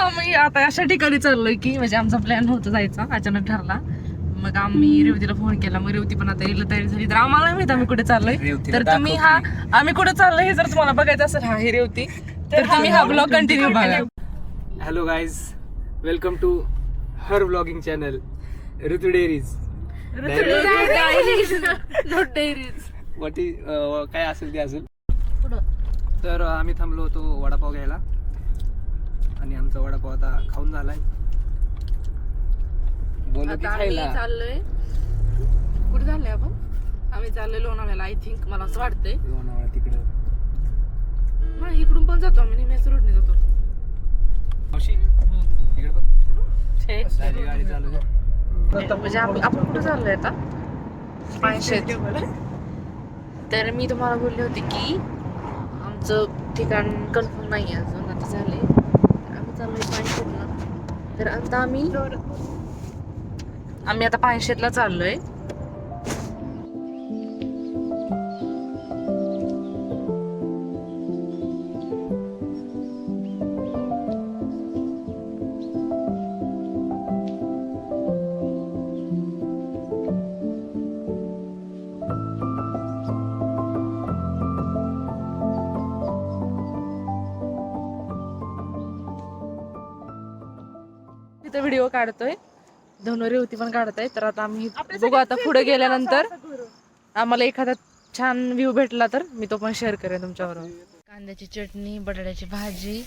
आम्ही आता अशा ठिकाणी चाललोय की म्हणजे आमचा प्लॅन नव्हता जायचा अचानक ठरला. मग आम्ही रेवतीला फोन केला. मग रेवती पण आता यायला तयारी झाली. तर आम्हाला माहीत आम्ही कुठे चाललोय. तर तुम्ही हा आम्ही कुठे चाललोय हे जर तुम्हाला बघायचं असेल हा ही रेवती. तर तुम्ही हा ब्लॉग कंटिन्यू बघा. Hello guys welcome to her vlogging channel Ritu diaries काय असेल ते असेल. तर अं, आम्ही थांबलो होतो वडापाव घ्यायला. आमचा वडापाव आता खाऊन झालाय. आता आम्ही चाललोय. कुठे चाललोय आपण? आम्ही चाललोय लोणावळ्याला आय थिंक मला असं वाटतंय. लोणावळा तिकडं. नाही इकडून पण जातो आम्ही नेहमी रोडने जातो. मावशी इकडे बघ. छे. झाली गाडी चालू आहे. म्हणजे आप- आपण कुठे चाललोय आता? पायशेत तर मी तुम्हाला बोलले होते की आमचं ठिकाण कन्फर्म नाही आहे अजून आता झाले तर पायशेतला आता आम्ही आम्ही आता पायशेतला चाललोय. तिथे व्हिडिओ काढतोय. धनुरी होती पण काढताय तर आता आम्ही बघू आता पुढे गेल्यानंतर. आम्हाला एखादा छान व्ह्यू भेटला तर मी तो पण शेअर करेन तुमच्याबरोबर. कांद्याची चटणी बटाट्याची भाजी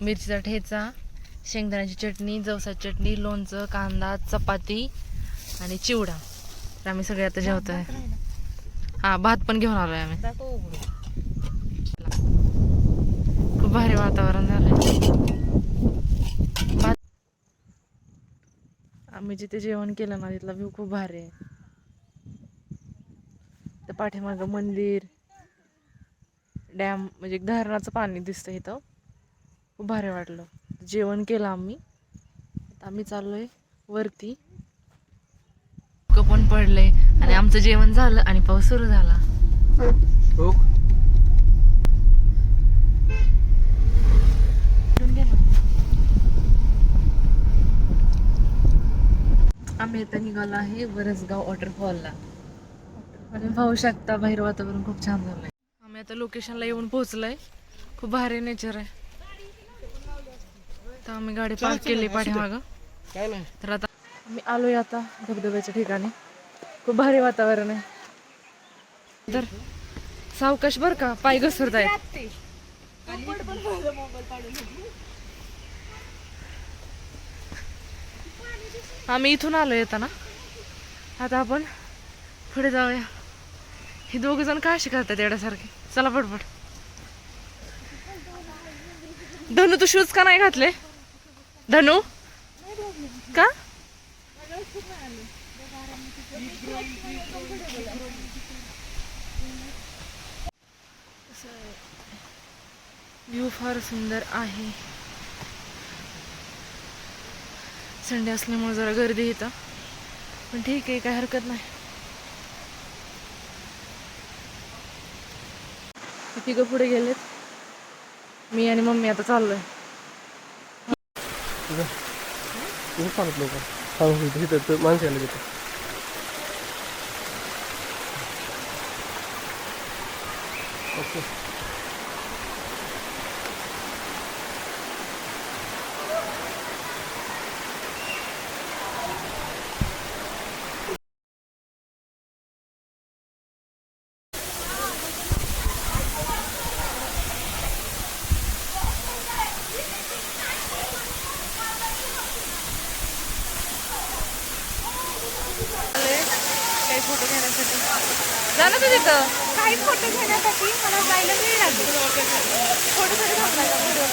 मिरचीचा ठेचा शेंगदाण्याची चटणी जवसाची चटणी लोणचं कांदा चपाती आणि चिवडा. तर आम्ही सगळे आता जेवतोय. हा भात पण घेऊन आलोय आम्ही. खूप भारी वातावरण झालंय. आम्ही जिथे जेवण केलं ना तिथला व्ह्यू खूप भारी आहे. त्या पाठीमागं मंदिर डॅम म्हणजे धरणाचं पाणी दिसतं इथं. खूप भारी वाटलं. जेवण केलं आम्ही. आता आम्ही चाललोय वरती. पण पडलंय आणि आमचं जेवण झालं आणि पाऊस सुरू झाला हो कुठून गेला? आम्ही आता निघालो आहे वरसगाव वॉटरफॉलला आणि पाहू शकता बाहेर वातावरण खूप छान झालंय. आम्ही आता लोकेशनला येऊन पोहोचलोय. खूप भारी नेचर आहे. तर आम्ही गाडी पार्क केली पाठीमागं. काय नाही. तर आता आम्ही आलोय आता धबधब्याच्या ठिकाणी. खूप भारी वातावरण आहे. तर सावकाश बर का पाय घसरत आहेत आम्ही इथून आलो येताना. आता आपण पुढे जाऊया. हे दोघ जण काय शिकवतात एवढ्यासारखे चला पटपट. धनू तू शूज का नाही घातले? धनू? का? व्ह्यू फार सुंदर आहे. संडे असल्यामुळे जरा गर्दी येतं पण ठीक आहे काय हरकत नाही. तिघं पुढे गेलेत. मी आणि मम्मी आता चाललोय. तुम्ही सांगत लोक. सांगू तिथं माणसं तिथं. ओके काही फोटो घेण्यासाठी. जा ना तू तिथं काही फोटो घेण्यासाठी मला जायला वेळ लागेल. फोटोसाठी थांबलाय का व्हिडिओ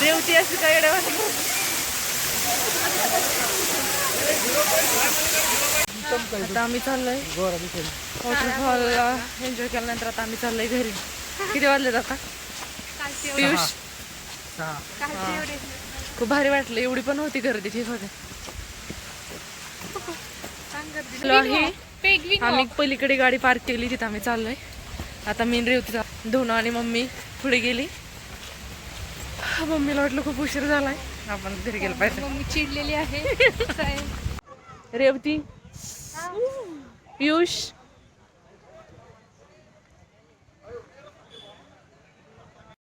रेवती अशी काय येड्यावानी आता आम्ही चाललोय. वॉटरफॉलला एन्जॉय केल्यानंतर आता आम्ही चाललोय घरी. किती वाजले आता? कालची पियुष? खूप भारी वाटलं. एवढी पण होती गर्दी ठीक होते आम्ही पलीकडे गाडी पार्क केली तिथं आम्ही चाललोय. आता मी रेवतीचा धुणं आणि मम्मी पुढे गेली. मम्मीला वाटलं खूप उशीर झालाय. आपण घरी गेलं पाहिजे मम्मी चिडलेली आहे. रेवती. पियुष.